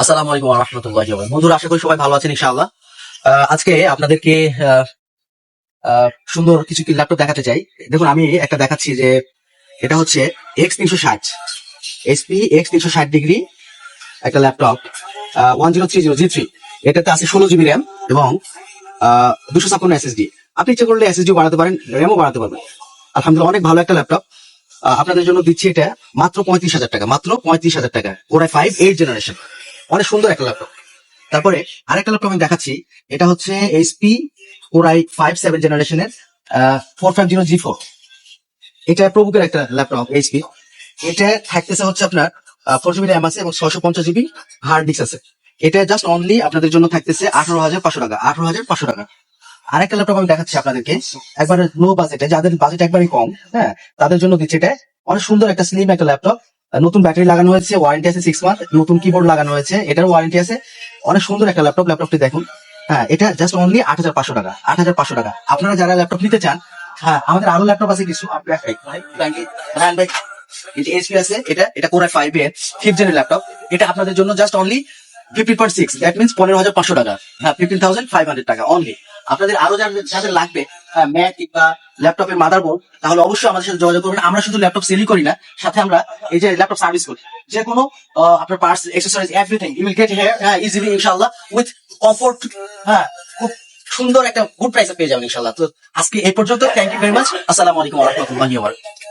আসসালামু আলাইকুম রহমতুল্লাহ বন্ধুরা, আশা করি সবাই ভালো আছেন ইনশাআল্লাহ। আজকে আপনাদেরকে সুন্দর কিছু ল্যাপটপ দেখাতে চাই। দেখুন, আমি একটা দেখাচ্ছি যে এটা হচ্ছে এক্স তিনশো ষাট। এসপি এক্স তিনশো ষাট ডিগ্রি একটা laptop one zero three zero G three এটাতে আছে ষোলো জিবি র্যাম এবং দুশো ছাপ্পান্ন এসএসডি আপনি ইচ্ছে করলে এসএসডি বাড়াতে পারেন র্যামও বাড়াতে পারবেন। আলহামদুলিল্লাহ, অনেক ভালো একটা ল্যাপটপ আপনাদের জন্য দিচ্ছি এটা মাত্র পঁয়ত্রিশ হাজার টাকা, মাত্র পঁয়ত্রিশ হাজার টাকা। ওরা ফাইভ এইট জেনারেশন অনেক সুন্দর একটা ল্যাপটপ তারপরে আরেকটা ল্যাপটপ আমি দেখাচ্ছি, এটা হচ্ছে HP core i five seven জেনারেশনের four five zero G four এটা প্রবুকের একটা ল্যাপটপ এইচপি এটা থাকতেছে হচ্ছে আপনার ফোর জিবি র্যাম আছে এবং ছশো পঞ্চাশ জিবি হার্ড ডিস্ক আছে। এটা জাস্ট অনলি আপনাদের জন্য থাকতেছে আঠারো হাজার পাঁচশো টাকা, আঠারো হাজার পাঁচশো টাকা। আরেকটা ল্যাপটপ আমি দেখাচ্ছি আপনাদেরকে, একবারে লো বাজেটে যাদের বাজেট একবারই কম হ্যাঁ তাদের জন্য দিচ্ছে এটা। অনেক সুন্দর একটা স্লিম একটা ল্যাপটপ নতুন ব্যাটারি লাগানো হয়েছে ওয়ারেন্টি আছে সিক্স মান্থ নতুন কিবোর্ড লাগানো হয়েছে এটার ওয়ারেন্টি আছে। অনেক সুন্দর একটা ল্যাপটপ ল্যাপটপটি দেখুন। হ্যাঁ এটা জাস্ট অনলি আট হাজার পাঁচশো টাকা, আট হাজার পাঁচশো টাকা। আপনারা যারা ল্যাপটপ নিতে চান হ্যাঁ আমাদের আরও ল্যাপটপ আছে কিছু। এটা আছে, এটা এটা ফাইভ এর ফিফথ জেনের ল্যাপটপ এটা আপনাদের জন্য just only fifteen point six that means পনেরো হাজার পাঁচশো টাকা। হ্যাঁ ফিফটিন থাউজেন্ড ফাইভ হান্ড্রেড টাকা অনলি আপনাদের আরও যাদের লাগবে ম্যাক কিংবা ল্যাপটপের তাহলে অবশ্যই আমাদের সাথে যোগাযোগ করবেন। আমরা শুধু ল্যাপটপ সেলই করি না, সাথে আমরা এই যে ল্যাপটপ সার্ভিস করি। যে কোনো আপনার parts accessories everything you will get easily ইনশাআল্লাহ উইথ কমফোর্ট হ্যাঁ খুব সুন্দর একটা গুড প্রাইসে পেয়ে যাবেন ইনশাআল্লাহ। তো আজকে এই পর্যন্ত থ্যাংক ইউ ভেরি মাচ আসসালামু আলাইকুম ওয়া রাহমাতুল্লাহি ওয়া বারাকাতুহু।